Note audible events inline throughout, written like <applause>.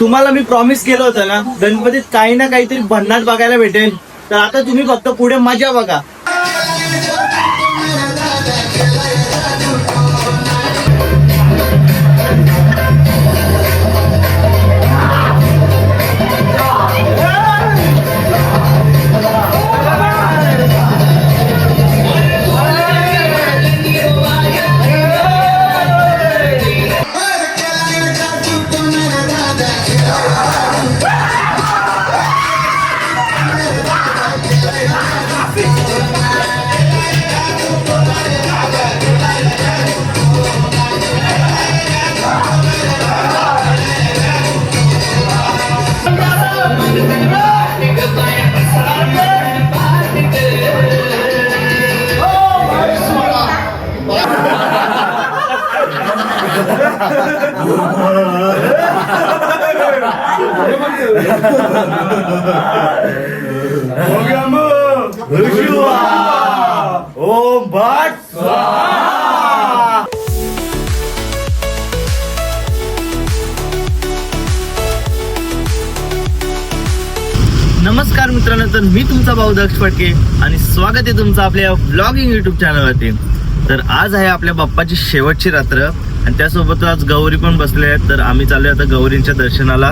तुम्हाला मी प्रॉमिस केलं होतं ना गणपतीत काही ना काहीतरी भन्नाट बघायला भेटेल. तर आता तुम्ही फक्त पुढे मजा बघा. ओम भट नमस्कार मित्रांनो तर मी तुमचा भाऊ दक्ष फटके आणि स्वागत आहे तुमचं आपल्या ब्लॉगिंग युट्यूब चॅनलवरती तर आज आहे आपल्या बाप्पाची शेवटची रात्र आणि त्यासोबत आज गौरी पण बसले आहेत. तर आम्ही चाललोय आता गौरींच्या दर्शनाला.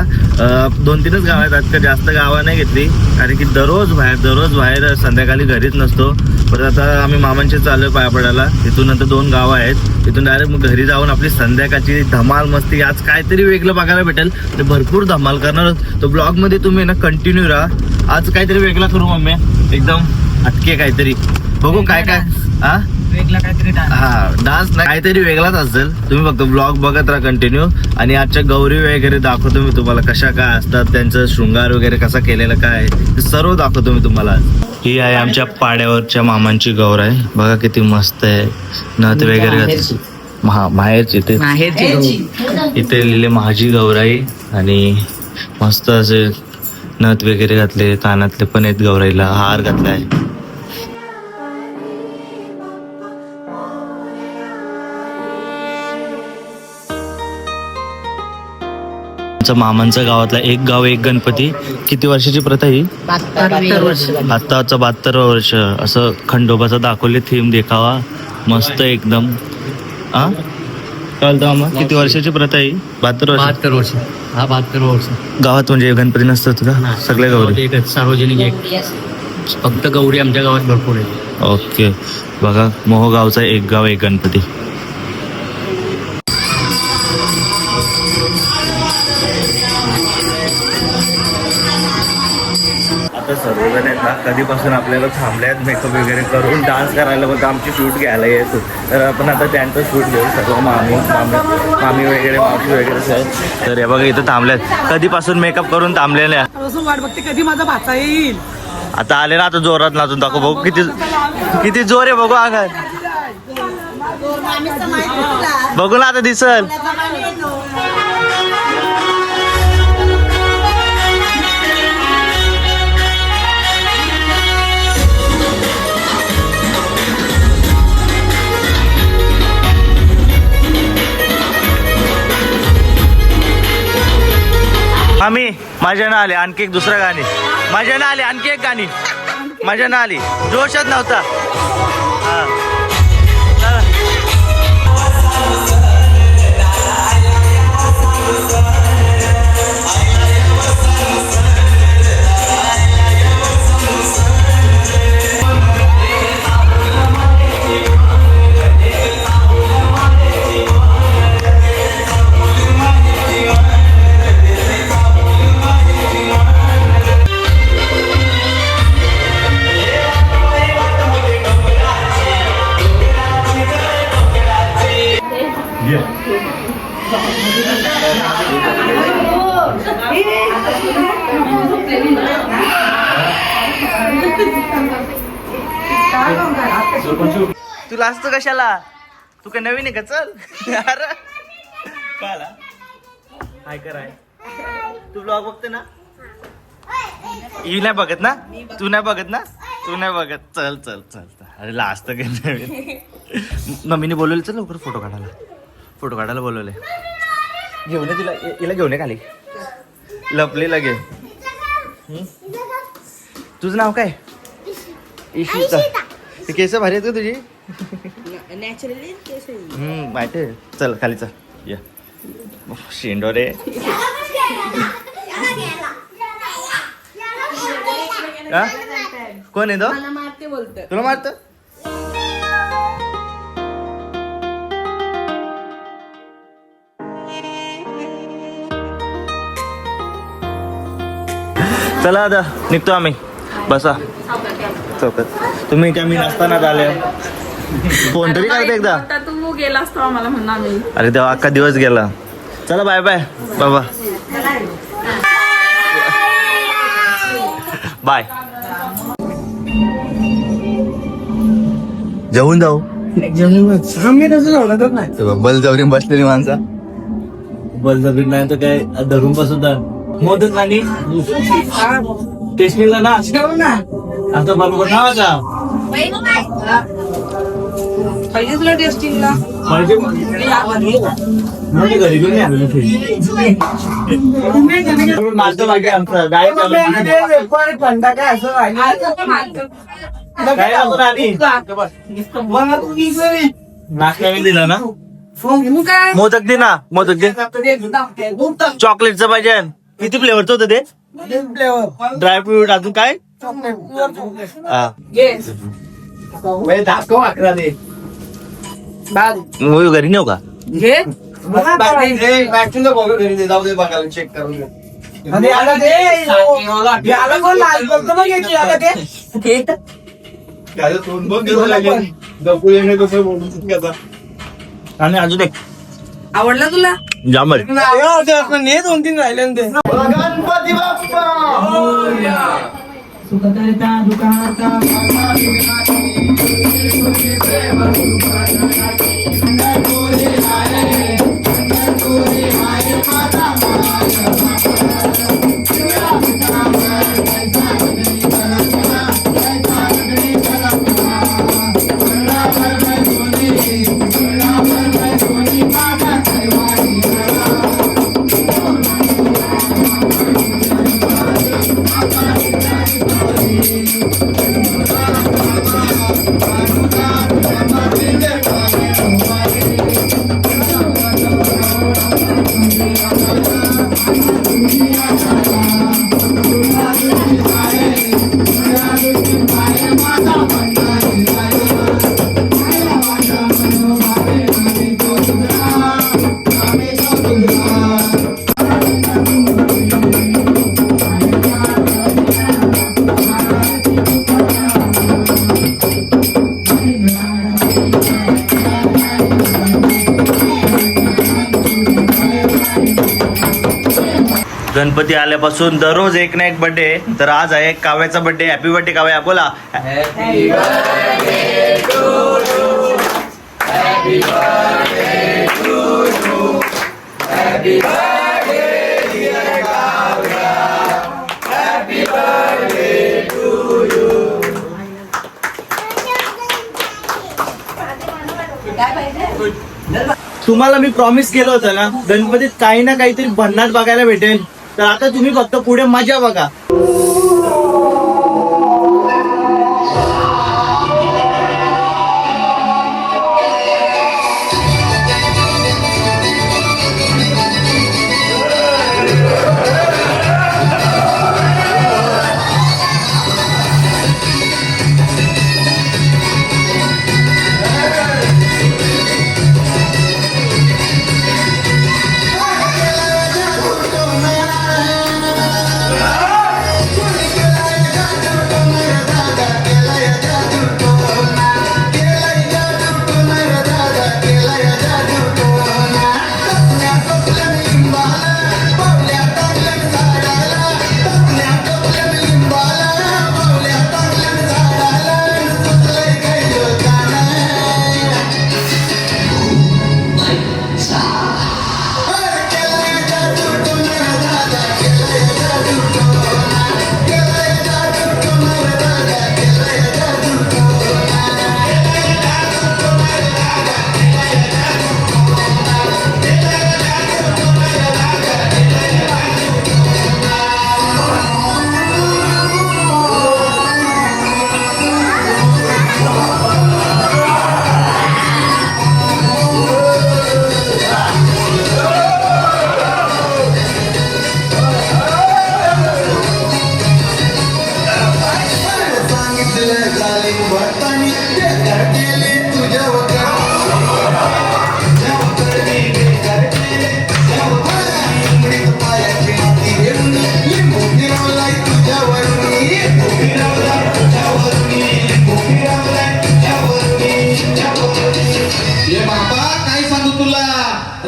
दोन तीनच गाव आहेत आज का जास्त गावं नाही घेतली. कारण की दररोज बाहेर दररोज बाहेर संध्याकाळी घरीच नसतो. परत आता आम्ही मामांचे चाललोय पाया पडायला तिथून नंतर दोन गावं आहेत. तिथून डायरेक्ट मग घरी जाऊन आपली संध्याकाळची धमाल मस्ती आज काहीतरी वेगळं बघायला भेटेल. ते भरपूर धमाल करणार. तो ब्लॉगमध्ये तुम्ही ना कंटिन्यू राहा. आज काहीतरी वेगळं करू मम्मी. एकदम हटके काहीतरी. बघू काय काय हा वेगळा काहीतरी डान्स. हा डान्स नाही काहीतरी वेगळाच असेल. तुम्ही फक्त ब्लॉग बघत राहा कंटिन्यू आणि आजच्या गौरी वगैरे दाखवतो मी तुम्हाला कशा काय असतात त्यांचं शृंगार वगैरे कसा केलेला काय आहे, ते सर्व दाखवतो मी तुम्हाला. ही आहे आमच्या पाड्यावरच्या मामांची गौर आहे. बघा किती मस्त आहे. नथ वगैरे माहेरची. घातली. महा माहेरची ते. इथे लिहिले माझी गौराई आणि मस्त असे नथ वगैरे घातले कानातले पण आहेत गौराईला. हार घातलाय. आमच्या मामांच्या गावातला एक गाव एक गणपती. किती वर्षाची प्रथा ही. आत्ताचं बहात्तर वर्ष. असं खंडोबाचा दाखवले थीम देखावा. मस्त एकदम. हा मामा? किती वर्षाची प्रथा ही? बहात्तर वर्ष. बहात्तर वर्ष. हा बहात्तर वर्ष. गावात म्हणजे गणपती नसतात का? सगळ्या गौरी एकच सार्वजनिक एक. फक्त गौरी आमच्या गावात भरपूर आहे ओके. बघा मोहगावचा एक गाव एक गणपती. कधीपासून आपल्याला थांबल्यात मेकअप वगैरे करून डान्स करायला बघा आमची शूट घ्यायला येतो तर आपण आता त्यांचं शूट घेऊ सर्व मामी मामी मामी वगैरे मावशी वगैरे आहेत तर हे बघा इथं थांबल्यात. कधीपासून मेकअप करून थांबलेले आहे. असं वाट बघते कधी माझा भाचा येईल? आता आले ना आता जोरात नाचून दाखव बघू किती किती जोर आहे बघू अंगात. बघू ना आता दिसल. माझ्या ना आले आणखी एक दुसरं गाणी. माझ्या ना आले आणखी एक गाणी. माझ्या ना आली. जोशच नव्हता. हा. कशाला? तू काय नवीन आहे का? चल. अरे. काला. हाय तू ब्लॉग बघते ना? ही नाही बघत ना? तू नाही बघत ना? तू नाही बघत. चल चल चल. अरे नवीन. मम्मीने बोलवलं चल लवकर फोटो काढायला. फोटो काढायला बोलवले घेऊन ये तिला. हिला घेऊन ये खाली. लपली लगे? तुझं नाव काय? इशिता ते केस भारी आहेत का तुझी? नॅचरली माहिती आहे. चल खाली चल. या. शेंडो रे. हा? कोण आहे तो? मारते बोलत. तुला मारत? चला आता निघतो आम्ही. बसा. चौकात. तुम्ही काय मी नसतानाच आले फोन तरी करते एकदा. आता तू गेला असतो आम्हाला म्हणून आम्ही. अरे तेव्हा अख्खा दिवस गेला. चला बाय बाय बाबा. बाय जेवून जाऊ. बलजबरी बसलेली माणसा. बलजबरी नाही तर काय धरून बसून मोदक आणि टेस्टिंगला ना. आता बरोबर नावाचा? पाहिजे तुला टेस्टिंगला? पाहिजे. म्हणजे घरी घेऊन ये आपल्याला free. माझं मागे आमचं. गाय काय आपण आधी? नाश्ता दिला ना? मोदक दे ना. मोदक दे. चॉकलेटचं पाहिजे. किती फ्लेवरचं होतं ते? ड्रायफ्रूट अजून काय? हा. मूवी घरी नेऊ का? आणि अजून एक. आवडला तुला? जांभळ. दोन तीन राहिले गणपती बाप्पा! सुखकर्ता दुःखहर्ता गणपती आल्यापासून दररोज एक ना एक बर्थडे तर आज आहे काव्याचा बर्थडे हॅपी बर्थडे काव्या. बोला. तुम्हाला मी प्रॉमिस केलं होतं ना गणपतीत काही ना काहीतरी भन्नाट बघायला भेटेल. तर आता तुम्ही फक्त पुढे मजा बघा.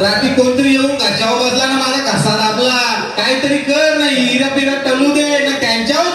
रात्री कोणतरी येऊन घशावर बसला ना माझा कसा दाबला. काहीतरी कर ना हिरा पिरा टलू दे ना त्यांच्यावर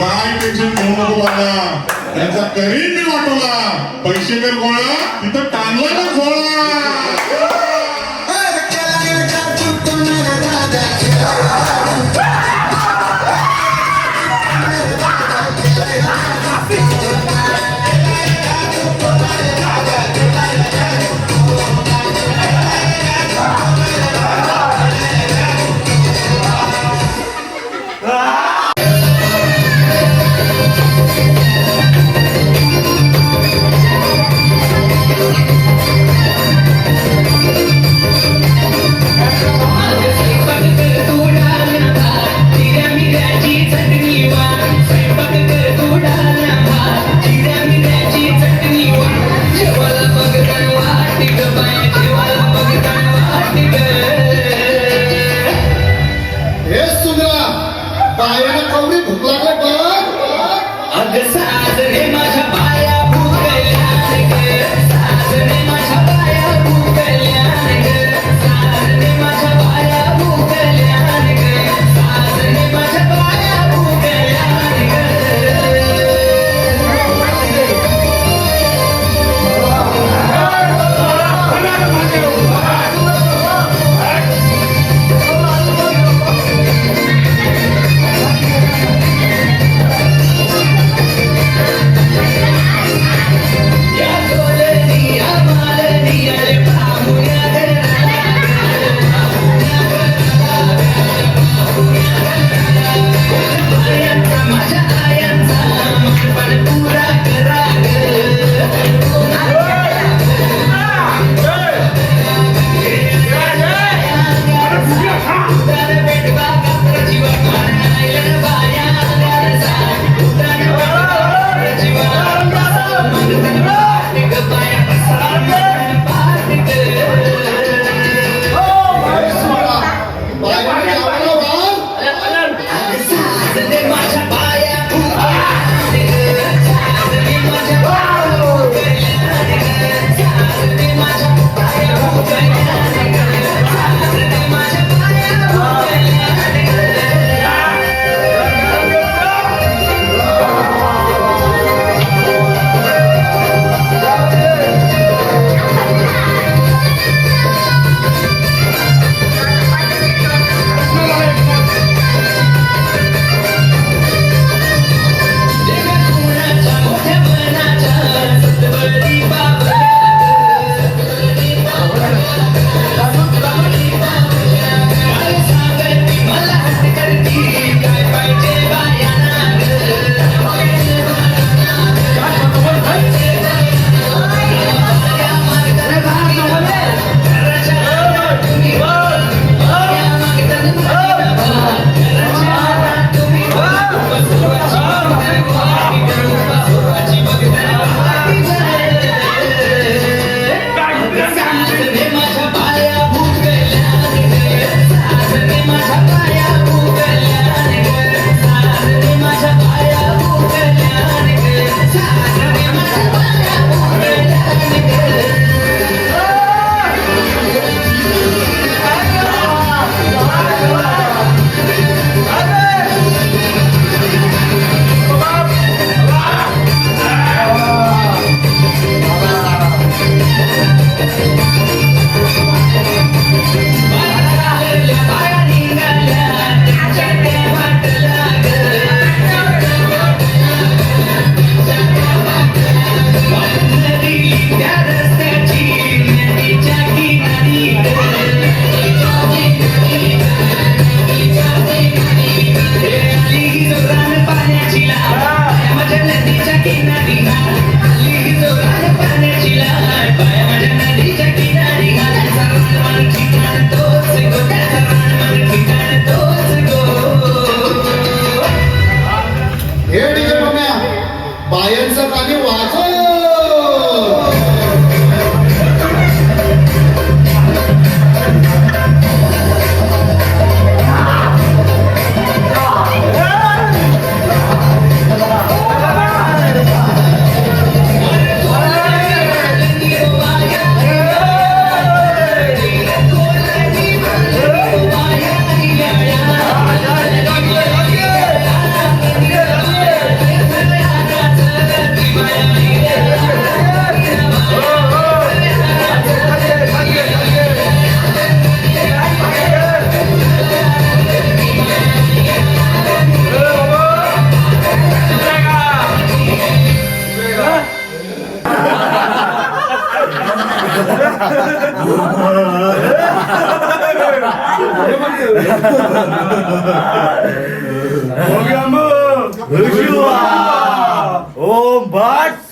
काय टेन्शन घेऊ नको बाबा त्यांचा करीन मी वाटवला पैसे तर गोळा. तिथं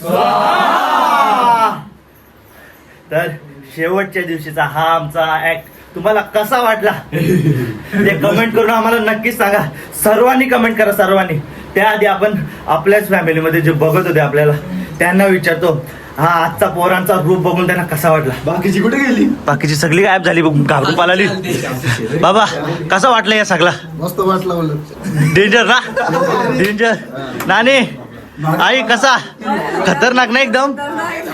स्वाहा. तर शेवटच्या दिवशीचा हा आमचा ऍक्ट तुम्हाला कसा वाटला? ते कमेंट करून आम्हाला नक्कीच सांगा. सर्वांनी कमेंट करा सर्वांनी. त्याआधी आपण आपल्याच फॅमिलीमध्ये जे बघत होते आपल्याला त्यांना विचारतो हा आजचा पोरांचा रूप बघून त्यांना कसा वाटला? बाकीची कुठे गेली? बाकीची सगळी गायब झाली बघ, घाबरून पालाली बाबा कसा वाटलं या सगळा? मस्त वाटलं डेंजर ना? <laughs> डेंजर नानी आई कसा? खतरनाक ना एकदम?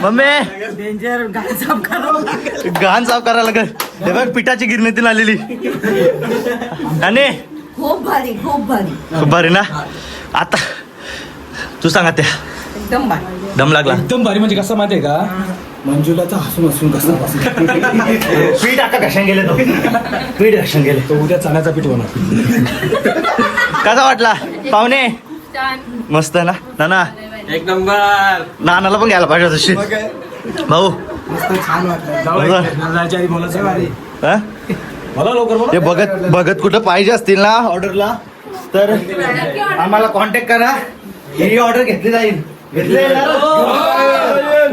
मम्मी? डेंजर घाण साफ करायला लागेल. हे बघ पिठाची गिरणीतून आलेली. नानी? खूप भारी खूप भारी. खूप भारी ना? आता तू सांगा त्या एकदम भारी. दम लागला. एकदम भारी म्हणजे कसं माहितीये का? मंजुलाचा हसून हसून कसं पीठ आता कशाने गेले तो. पीठ कशाने गेले. तो उद्या चण्याचा पीठ होणार. कसा वाटला? पाहुणे? मस्त ना? नाना? एक नंबर. नानाला पण घ्यायला पाहिजे तशी भाऊ? हा? मला लवकर बोला. हे बघत बघत कुठं पाहिजे असतील ना ऑर्डरला तर आम्हाला कॉन्टॅक्ट करा. ही ऑर्डर घेतली जाईल. घेतली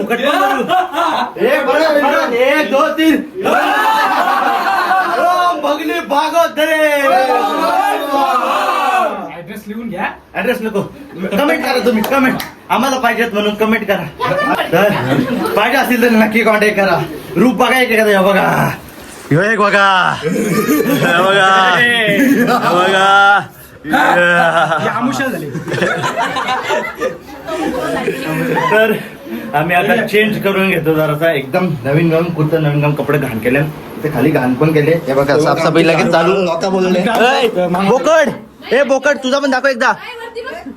पण करू. एक दोन तीन. ऍड्रेस लिहून घ्या. ऍड्रेस नको. कमेंट करा तुम्ही कमेंट आम्हाला पाहिजेत म्हणून कमेंट करा. तर पाहिजे असतील तर नक्की कॉन्टॅक्ट करा. रूप बघा एक एखादं बघा. ह्यो एक बघा. हे बघा. हे बघा. झाली. तर आम्ही आता चेंज करून घेतो जरासा. एकदम नवीन नवीन कुर्ता नवीन नवीन कपडे घाण केले. ते खाली घाण पण केले. हे बघा साफसफाई लगेच चालू. ऐ, बोकड! ए बोकड तुझा पण दाखव एकदा.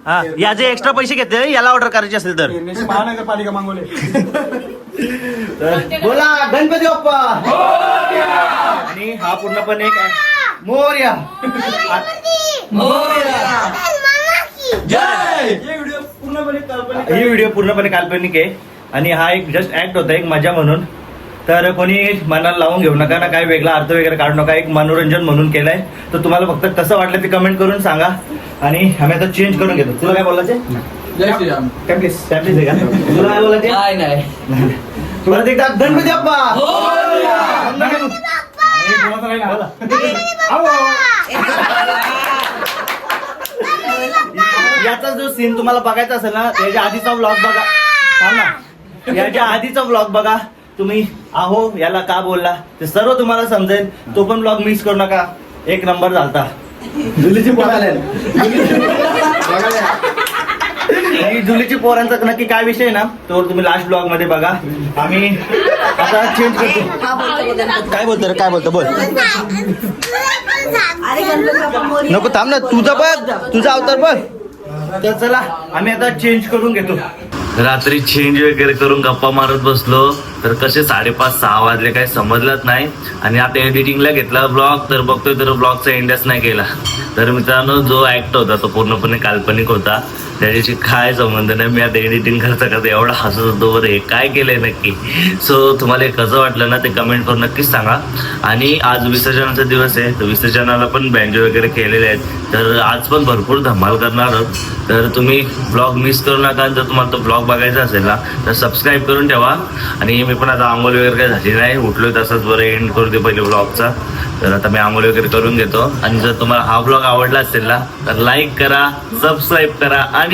हा याचे एक्स्ट्रा पैसे घेतले याला ऑर्डर करायची असेल तर. महानगरपालिका मागवले. बोला गणपती बाप्पा. आणि हा पूर्णपणे एक आहे. मोरया. ही व्हिडिओ पूर्णपणे काल्पनिक आहे. आणि हा एक जस्ट ऍक्ट होता एक मजा म्हणून. तर कोणी मनाला लावून घेऊ नका ना काय वेगळा अर्थ वगैरे काढू नका. एक मनोरंजन म्हणून केलंय. तर तुम्हाला फक्त कसं वाटलं ते कमेंट करून सांगा. आणि आम्ही आता चेंज करून घेतो. तुला काय बोलायचं जय श्रीराम. टॅब्लेट आहे का? तुला काय बोलायचं नाही नाही. परत एकदा गणपती बाप्पा! याचा जो सीन तुम्हाला बघायचा असेल ना याच्या आधीचा व्लॉग बघा. ना. याच्या आधीचा व्लॉग बघा. तुम्ही आहो याला का बोलला? ते सर्व तुम्हाला समजेल. तो पण व्लॉग मिस करू नका. एक नंबर झालता. जुलीची जुलीची पोरांचा नक्की काय विषय आहे ना तो तुम्ही लास्ट ब्लॉगमध्ये बघा. आम्ही आता चेंज करतो. काय बोलतो रे? काय बोलतो? बोल. नको थांब ना तुझा बघ. तुझा अवतार बघ. तर चला आम्ही आता चेंज करून घेतो. रात्री चेंज वगैरे करून गप्पा मारत बसलो. तर कसे साडेपाच सहा वाजले काही समजलंच नाही. आणि आता एडिटिंगला घेतला ब्लॉग तर बघतोय तर ब्लॉगचा एंडच नाही केला. तर मित्रांनो जो ऍक्ट होता तो पूर्णपणे काल्पनिक होता. त्याच्याशी काय संबंध नाही. मी आता एडिटिंग करता करता एवढा हसत होतो बरं हे काय केलंय नक्की? सो तुम्हाला कसं वाटलं ना ते कमेंट करून नक्कीच सांगा. आणि आज विसर्जनाचा दिवस आहे तर विसर्जनाला पण बँजो वगैरे केलेले आहेत. तर आज पण भरपूर धमाल करणार आहोत. तर तुम्ही ब्लॉग मिस करू नका आणि जर तुम्हाला तो ब्लॉग बघायचा असेल ना तर सबस्क्राईब करून ठेवा. आणि मी पण आता आंघोळ वगैरे काही झाली नाही. उठलो तसंच बरं एंड करू दे पहिले ब्लॉगचा तर आता मी आंघोळ वगैरे करून घेतो. आणि जर तुम्हाला हा ब्लॉग आवडला असेल ना तर लाईक करा सबस्क्राईब करा आणि